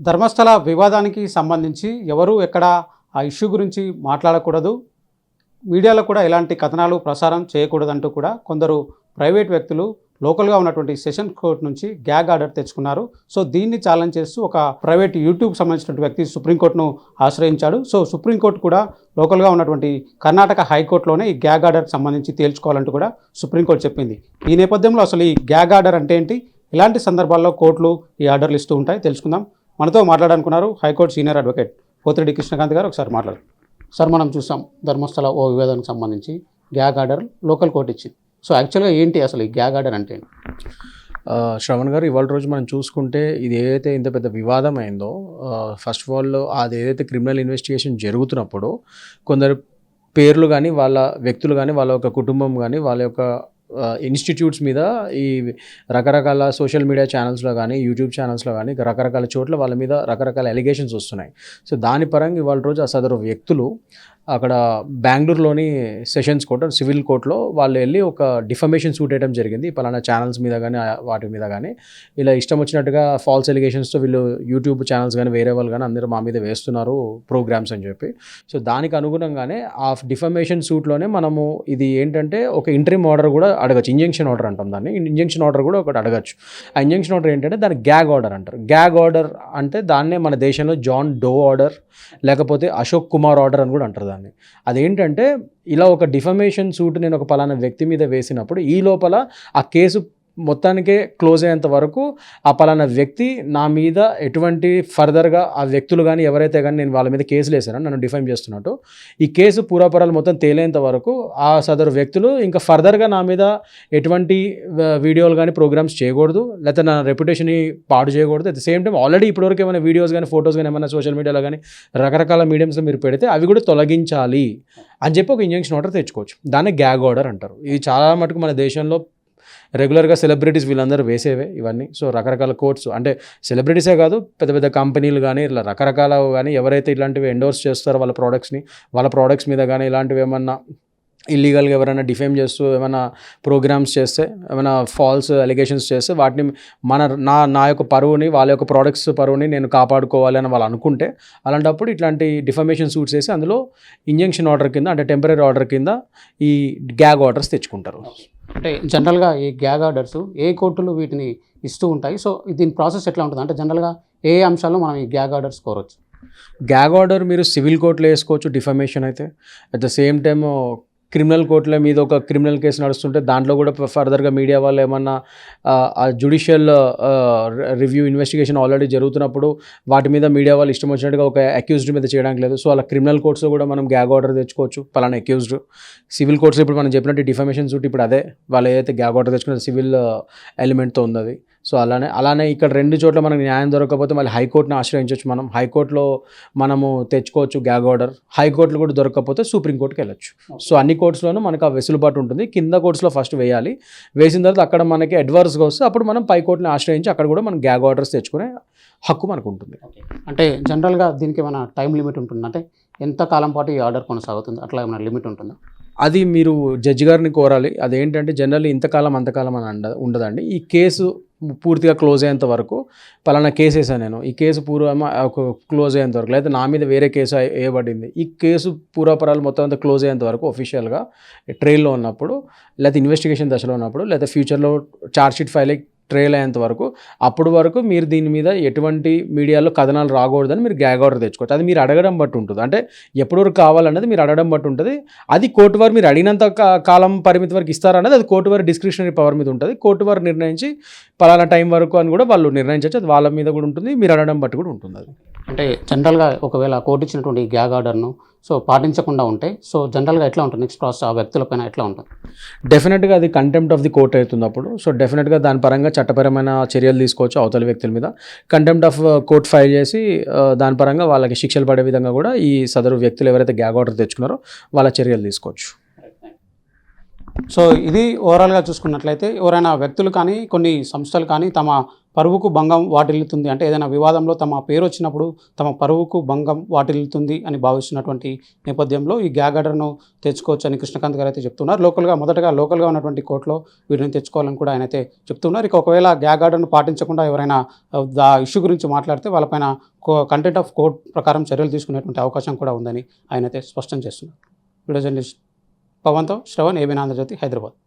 ధర్మస్థల వివాదానికి సంబంధించి ఎవరు ఎక్కడ ఆ ఇష్యూ గురించి మాట్లాడకూడదు. మీడియాలో కూడా ఎలాంటి కథనాలు ప్రసారం చేయకూడదంటూ కూడా కొందరు ప్రైవేట్ వ్యక్తులు లోకల్గా ఉన్నటువంటి సెషన్ కోర్ట్ నుంచి గ్యాగ్ ఆర్డర్ తెచ్చుకున్నారు. సో దీన్ని ఛాలెంజ్ చేస్తూ ఒక ప్రైవేట్ యూట్యూబ్ సంబంధించిన వ్యక్తి సుప్రీంకోర్టును ఆశ్రయించాడు. సో సుప్రీంకోర్టు కూడా లోకల్గా ఉన్నటువంటి కర్ణాటక హైకోర్టులోనే ఈ గ్యాగ్ ఆర్డర్ సంబంధించి తేల్చుకోవాలంటూ కూడా సుప్రీంకోర్టు చెప్పింది. ఈ నేపథ్యంలో అసలు ఈ గ్యాగ్ ఆర్డర్ అంటే ఏంటి? ఇలాంటి సందర్భాల్లో కోర్టులు ఈ ఆర్డర్లు ఇస్తూ ఉంటాయి. తెలుసుకుందాం. మనతో మాట్లాడాలనుకున్నారు high court senior advocate Pothireddy Krishnakanth గారు. ఒకసారి మాట్లాడు. సార్ మనం చూసాం ధర్మస్థల ఓ వివాదానికి సంబంధించి గ్యాగ్ ఆర్డర్ లోకల్ కోర్టు ఇచ్చింది. సో యాక్చువల్గా ఏంటి అసలు ఈ గ్యాగ్ ఆర్డర్ అంటే? శ్రవణ్ గారు ఇవాళ రోజు మనం చూసుకుంటే ఇది ఏదైతే ఇంత పెద్ద వివాదం అయిందో ఫస్ట్ ఆఫ్ ఆల్ అది ఏదైతే క్రిమినల్ ఇన్వెస్టిగేషన్ జరుగుతున్నప్పుడు కొందరు పేర్లు కానీ వాళ్ళ వ్యక్తులు కానీ వాళ్ళ యొక్క కుటుంబం కానీ వాళ్ళ యొక్క ఇన్స్టిట్యూట్స్ మీద ఈ రకరకాల సోషల్ మీడియా ఛానల్స్లో కానీ యూట్యూబ్ ఛానల్స్లో కానీ రకరకాల చోట్ల వాళ్ళ మీద రకరకాల ఎలిగేషన్స్ వస్తున్నాయి. సో దాని పరంగా ఇవాళ రోజు ఆ సదరు వ్యక్తులు అక్కడ బెంగళూరులోని సెషన్స్ కోర్ట్ సివిల్ కోర్టులో వాళ్ళు వెళ్ళి ఒక డిఫమేషన్ సూట్ వేయడం జరిగింది. పలానా ఛానల్స్ మీద కానీ వాటి మీద కానీ ఇలా ఇష్టం వచ్చినట్టుగా ఫాల్స్ ఎలిగేషన్స్తో వీళ్ళు యూట్యూబ్ ఛానల్స్ కానీ వేరే వాళ్ళు కానీ అందరూ మా మీద వేస్తున్నారు ప్రోగ్రామ్స్ అని చెప్పి. సో దానికి అనుగుణంగానే ఆ డిఫమేషన్ సూట్లోనే మనము ఇది ఏంటంటే ఒక ఇంటరీమ్ ఆర్డర్ కూడా అడగచ్చు. ఇంజెక్షన్ ఆర్డర్ అంటాం దాన్ని. ఇంజెక్షన్ ఆర్డర్ కూడా ఒకటి అడగచ్చు. ఆ ఇంజెక్షన్ ఆర్డర్ ఏంటంటే దాన్ని గ్యాగ్ ఆర్డర్ అంటారు. గ్యాగ్ ఆర్డర్ అంటే దాన్నే మన దేశంలో జాన్ డో ఆర్డర్ లేకపోతే అశోక్ కుమార్ ఆర్డర్ అని కూడా అంటారు దాన్ని. అదేంటంటే ఇలా ఒక డిఫమేషన్ సూట్ నేను ఒక పలానా వ్యక్తి మీద వేసినప్పుడు ఈ లోపల ఆ కేసు మొత్తానికే క్లోజ్ అయ్యేంత వరకు ఆ పలానా వ్యక్తి నా మీద ఎటువంటి ఫర్దర్గా ఆ వ్యక్తులు కానీ ఎవరైతే కానీ నేను వాళ్ళ మీద కేసులు వేసానో నన్ను డిఫైన్ చేస్తున్నట్టు ఈ కేసు పూరాపరాలు మొత్తం తేలేంత వరకు ఆ సదరు వ్యక్తులు ఇంకా ఫర్దర్గా నా మీద ఎటువంటి వీడియోలు కానీ ప్రోగ్రామ్స్ చేయకూడదు లేకపోతే నా రెప్యుటేషన్ని పాడు చేయకూడదు. At the same time already ఇప్పటివరకు ఏమైనా వీడియోస్ కానీ ఫొటోస్ కానీ ఏమైనా సోషల్ మీడియాలో కానీ రకరకాల మీడియంస్లో మీరు పెడితే అవి కూడా తొలగించాలి అని చెప్పి ఒక ఇంజక్షన్ ఆర్డర్ తెచ్చుకోవచ్చు. దాన్ని గ్యాగ్ ఆర్డర్ అంటారు. ఇది చాలా మటుకు మన దేశంలో రెగ్యులర్గా సెలబ్రిటీస్ వీళ్ళందరూ వేసేవే ఇవన్నీ. సో రకరకాల కోర్ట్స్ అంటే సెలబ్రిటీసే కాదు పెద్ద పెద్ద కంపెనీలు కానీ ఇలా రకరకాల కానీ ఎవరైతే ఇలాంటివి ఎండోర్స్ చేస్తారో వాళ్ళ ప్రోడక్ట్స్ని వాళ్ళ ప్రోడక్ట్స్ మీద కానీ ఇలాంటివి ఏమన్నా ఇల్లీగల్గా ఎవరైనా డిఫేమ్ చేస్తూ ఏమైనా ప్రోగ్రామ్స్ చేస్తే ఏమైనా ఫాల్స్ అలిగేషన్స్ చేస్తే వాటిని మన నా నా యొక్క పరువుని వాళ్ళ యొక్క ప్రోడక్ట్స్ పరువుని నేను కాపాడుకోవాలి అని వాళ్ళు అనుకుంటే అలాంటప్పుడు ఇట్లాంటి డిఫమేషన్ సూట్స్ వేసి అందులో ఇంజెక్షన్ ఆర్డర్ కింద అంటే టెంపరీ ఆర్డర్ కింద ఈ గ్యాగ్ ఆర్డర్స్ తెచ్చుకుంటారు. అంటే జనరల్గా ఈ గ్యాగ్ ఆర్డర్స్ ఏ కోర్టులు వీటిని ఇస్తూ ఉంటాయి. సో దీని ప్రాసెస్ ఎట్లా ఉంటుంది? అంటే జనరల్గా ఏ అంశాల్లో మనం ఈ గ్యాగ్ ఆర్డర్స్ కోరవచ్చు గ్యాగ్ ఆర్డర్ మీరు సివిల్ కోర్టులో వేసుకోవచ్చు డిఫమేషన్ అయితే. At the same time criminal కోర్టుల మీద ఒక క్రిమినల్ కేసు నడుస్తుంటే దాంట్లో కూడా ఫర్దర్గా మీడియా వాళ్ళు ఏమన్నా ఆ జుడిషియల్ రివ్యూ ఇన్వెస్టిగేషన్ ఆల్రెడీ జరుగుతున్నప్పుడు వాటి మీద మీడియా వాళ్ళు ఇష్టం వచ్చినట్టుగా ఒక అక్యూజ్డ్ మీద చేయడానికి లేదు. సో అలా క్రిమినల్ కోర్ట్స్లో కూడా మనం గ్యాగ్ ఆర్డర్ తెచ్చుకోవచ్చు. పలానా అక్యూజ్డ్ సివిల్ కోర్ట్స్ ఇప్పుడు మనం చెప్పినట్టు డిఫమేషన్ సూట్ ఇప్పుడు అదే. వాళ్ళు ఏదైతే గ్యాగ్ ఆర్డర్ తెచ్చుకున్న సివిల్ ఎలిమెంట్తో ఉంది అది. సో అలానే అలానే ఇక్కడ రెండు చోట్ల మనకు న్యాయం దొరకకపోతే మళ్ళీ హైకోర్టుని ఆశ్రయించవచ్చు మనం. హైకోర్టులో మనము తెచ్చుకోవచ్చు గ్యాగ్ ఆర్డర్. హైకోర్టులో కూడా దొరకకపోతే సుప్రీంకోర్టుకి వెళ్ళొచ్చు. సో అన్ని కోర్ట్స్లోనూ మనకు ఆ వెసులుబాటు ఉంటుంది. కింద కోర్ట్స్లో ఫస్ట్ వేయాలి. వేసిన తర్వాత అక్కడ మనకి అడ్వర్స్గా వస్తే అప్పుడు మనం పై కోర్టుని ఆశ్రయించి అక్కడ కూడా మనం గ్యాగ్ ఆర్డర్స్ తెచ్చుకునే హక్కు మనకు ఉంటుంది. అంటే జనరల్గా దీనికి ఏమైనా టైం లిమిట్ ఉంటుంది? అంటే ఎంత కాలం పాటు ఈ ఆర్డర్ కొనసాగుతుంది? అట్లా ఏమైనా లిమిట్ ఉంటుందా? అది మీరు జడ్జి గారిని కోరాలి. అదేంటంటే జనరల్లీ ఇంతకాలం అంతకాలం అని అండ ఉండదండి. ఈ కేసు పూర్తిగా క్లోజ్ అయ్యేంత వరకు పలానా కేసు వేసాను నేను. ఈ కేసు పూర్వ క్లోజ్ అయ్యేంత వరకు. లేదా నా మీద వేరే కేసు వేయబడింది. ఈ కేసు పూర్వపరాలు మొత్తం అంతా క్లోజ్ అయ్యేంత వరకు ఒఫీషియల్గా ట్రైల్లో ఉన్నప్పుడు లేకపోతే ఇన్వెస్టిగేషన్ దశలో ఉన్నప్పుడు లేదా ఫ్యూచర్లో ఛార్జ్షీట్ ఫైల్ ట్రైల్ అయ్యేంత వరకు అప్పుడు వరకు మీరు దీని మీద ఎటువంటి మీడియాలో కథనాలు రాకూడదని మీరు గ్యాగ్ ఆర్డర్ తెచ్చుకోవచ్చు. అది మీరు అడగడం బట్టి ఉంటుంది. అంటే ఎప్పటి వరకు కావాలన్నది మీరు అడగడం బట్టి ఉంటుంది. అది కోర్టు వారు మీరు అడిగినంత కాలం పరిమితి వరకు ఇస్తారన్నది అది కోర్టు వారి డిస్క్రిప్షనరీ పవర్ మీద ఉంటుంది. కోర్టు వారు నిర్ణయించి పలానా టైం వరకు అని కూడా వాళ్ళు నిర్ణయించవచ్చు. అది వాళ్ళ మీద కూడా ఉంటుంది. మీరు అడగడం బట్టి కూడా ఉంటుంది అది. అంటే జనరల్గా ఒకవేళ కోర్టు ఇచ్చినటువంటి గ్యాగ్ ఆర్డర్ను సో పాటించకుండా ఉంటే సో జనరల్గా ఎట్లా ఉంటుంది? నెక్స్ట్ ప్రాసెస్ ఆ వ్యక్తులపైన ఎట్లా ఉంటుంది? డెఫినెట్గా అది కంటెంప్ట్ ఆఫ్ ది కోర్ట్ అవుతుంది అప్పుడు సో డెఫినెట్గా దాని పరంగా చట్టపరమైన చర్యలు తీసుకోవచ్చు అవతల వ్యక్తుల మీద. కంటెంప్ట్ ఆఫ్ కోర్ట్ ఫైల్ చేసి ఆ, దాని పరంగా వాళ్ళకి శిక్షలు పడే విధంగా కూడా ఈ సదరు వ్యక్తులు ఎవరైతే గ్యాగ్ ఆర్డర్ తెచ్చుకున్నారో వాళ్ళ చర్యలు తీసుకోవచ్చు. సో ఇది ఓవరాల్గా చూసుకున్నట్లయితే ఎవరైనా వ్యక్తులు కానీ కొన్ని సంస్థలు కానీ తమ పరువుకు భంగం వాటిల్లుతుంది అంటే ఏదైనా వివాదంలో తమ పేరు వచ్చినప్పుడు తమ పరువుకు భంగం వాటిల్లుతుంది అని భావిస్తున్నటువంటి నేపథ్యంలో ఈ గ్యాగ్ ఆర్డర్ను తెచ్చుకోవచ్చు అని కృష్ణకాంత్ గారు అయితే చెప్తున్నారు. లోకల్గా మొదటగా లోకల్గా ఉన్నటువంటి కోర్టులో వీటిని తెచ్చుకోవాలని కూడా ఆయన అయితే చెప్తున్నారు. ఇక ఒకవేళ గ్యాగ్ ఆర్డర్ను పాటించకుండా ఎవరైనా దా ఇష్యూ గురించి మాట్లాడితే వాళ్ళపైన కంటెంట్ ఆఫ్ కోర్ట్ ప్రకారం చర్యలు తీసుకునేటువంటి అవకాశం కూడా ఉందని ఆయన అయితే స్పష్టం చేస్తున్నారు. వీడియో జర్నలిస్ట్ పవన్తో శ్రవణ్ ఏబీన్ ఆంధ్రజ్యోతి హైదరాబాద్.